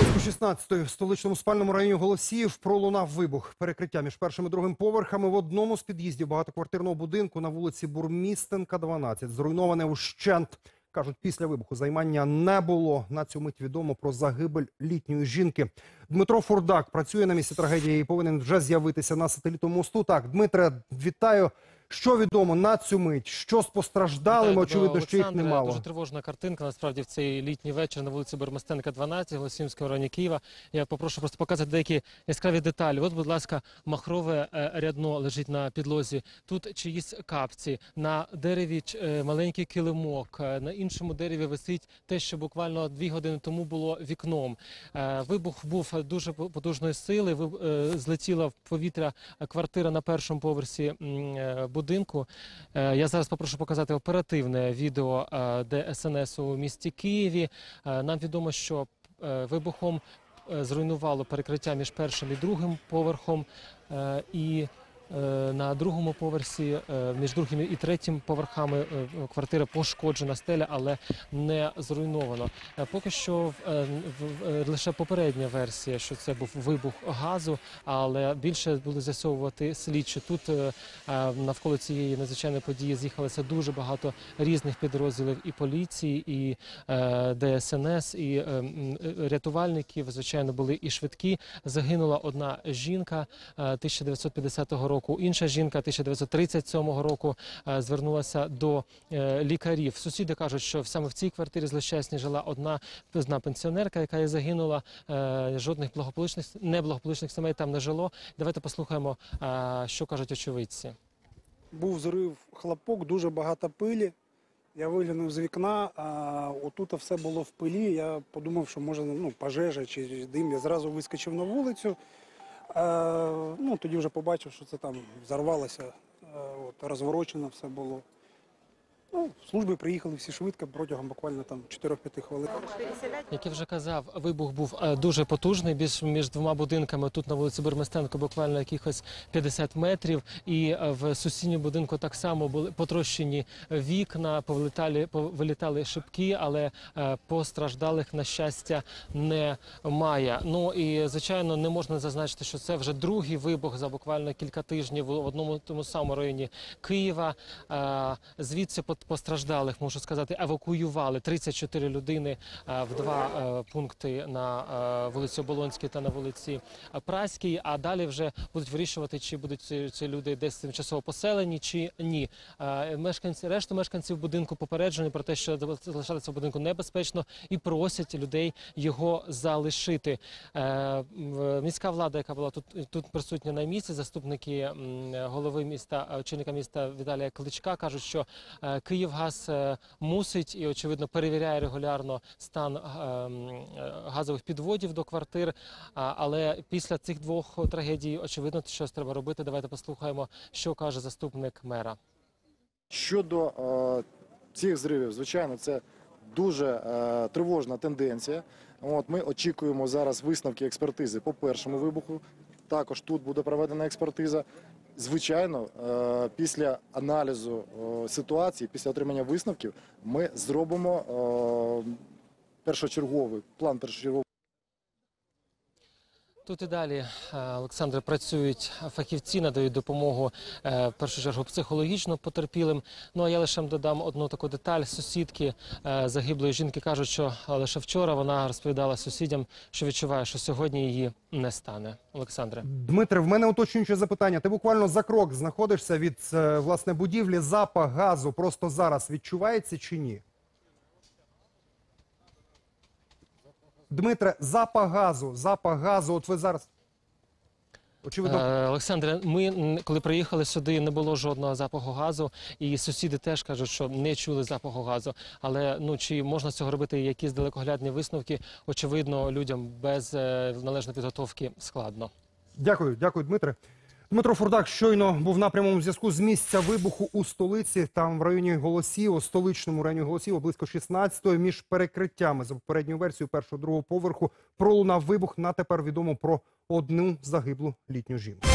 Близько 16-ї в столичному спальному районі Голосіїв пролунав вибух. Перекриття між першим і другим поверхами в одному з під'їздів багатоквартирного будинку на вулиці Бурмістенка, 12. Зруйноване ущент. Кажуть, після вибуху займання не було. На цю мить відомо про загибель літньої жінки. Дмитро Фурдак працює на місці трагедії і повинен вже з'явитися на сателітному мосту. Так, Дмитре, вітаю. Що відомо на цю мить? Що з постраждалими? Очевидно, що їх немало. Дуже тривожна картинка. Насправді в цей літній вечір на вулиці Бермостенка, 12, в Голосіївському районі Києва. Я попрошу просто показати деякі яскраві деталі. От, будь ласка, махрове е, рядно лежить на підлозі. Тут чиїсь капці, на дереві е, маленький килимок, е, на іншому дереві висить те, що буквально дві години тому було вікном. Вибух був дуже по- потужної сили. Ви- Злетіла в повітря квартира на першому поверсі е, будинку. Е, Я зараз попрошу показати оперативне відео е, ДСНС у місті Києві. Е, Нам відомо, що вибухом зруйнувало перекриття між першим і другим поверхом. І на другому поверсі, е, між другим і третім поверхами е, квартира пошкоджена стеля, але не зруйновано. Е, Поки що е, лише попередня версія, що це був вибух газу, але більше були з'ясовувати слідчі. Тут е, е, навколо цієї надзвичайної події з'їхалося дуже багато різних підрозділів і поліції, і е, ДСНС, і е, е, рятувальників. Звичайно, були і швидкі. Загинула одна жінка е, 1950 року. Інша жінка 1937 року е, звернулася до е, лікарів. Сусіди кажуть, що саме в цій квартирі злощасні жила одна одна пенсіонерка, яка і загинула. Е, Жодних благополучних неблагополучних сімей там не жило. Давайте послухаємо, що кажуть очевидці. Був зрив хлопок, дуже багато пилі. Я виглянув з вікна, а отут все було в пилі. Я подумав, що може ну, пожежа чи дим. Я зразу вискочив на вулицю. А, ну, тоді вже побачив, що це там взорвалося, от, розворочено все було. Ну, служби приїхали всі швидко протягом буквально там 4-5 хвилин. Як я вже казав, вибух був е, дуже потужний. Між, між двома будинками тут на вулиці Берместенко буквально якихось 50 метрів. І е, в сусідньому будинку так само були потрощені вікна, повилітали, повилітали шибки, але е, постраждалих на щастя немає. Ну і звичайно не можна зазначити, що це вже другий вибух за буквально кілька тижнів в одному тому самому районі Києва. Е, Звідси постраждалих можу сказати, евакуювали 34 людини е, в два е, пункти на е, вулиці Оболонській та на вулиці Праській. А далі вже будуть вирішувати, чи будуть ці, люди десь тимчасово поселені, чи ні. Мешканці решту мешканців будинку попереджені про те, що залишатися в будинку небезпечно, і просять людей його залишити. Міська влада, яка була тут тут присутня на місці, заступники голови міста, очільника міста Віталія Кличка кажуть, що Київгаз е, мусить і очевидно перевіряє регулярно стан е, е, газових підводів до квартир. Але після цих двох трагедій очевидно, щось треба робити. Давайте послухаємо, що каже заступник мера. Щодо цих зривів, звичайно, це дуже тривожна тенденція. Ми очікуємо зараз висновки експертизи по першому вибуху. Також тут буде проведена експертиза. Звичайно, е, після аналізу е, ситуації, після отримання висновків, ми зробимо е, першочерговий план першочерговий. Тут і далі, е, Олександре, працюють фахівці, надають допомогу е, в першу чергу психологічно потерпілим. Ну а я лише додам одну таку деталь. Сусідки е, загиблої жінки кажуть, що лише вчора вона розповідала сусідям, що відчуває, що сьогодні її не стане. Олександре. Дмитре, в мене уточнююче запитання. Ти буквально за крок знаходишся від власне будівлі. Запах газу просто зараз відчувається чи ні? Дмитре, запах газу, запах газу. От ви зараз. Очевидно, Е, Олександре, ми коли приїхали сюди, не було жодного запаху газу, і сусіди теж кажуть, що не чули запаху газу. Але ну чи можна з цього робити якісь далекоглядні висновки? Очевидно, людям без е, належної підготовки складно. Дякую, дякую, Дмитре. Дмитро Фурдак щойно був на прямому зв'язку з місця вибуху у столиці. Там в районі Голосів, столичному районі Голосів, близько 16-ї, між перекриттями за попередньою версією першого другого поверху пролунав вибух. На тепер відомо про одну загиблу літню жінку.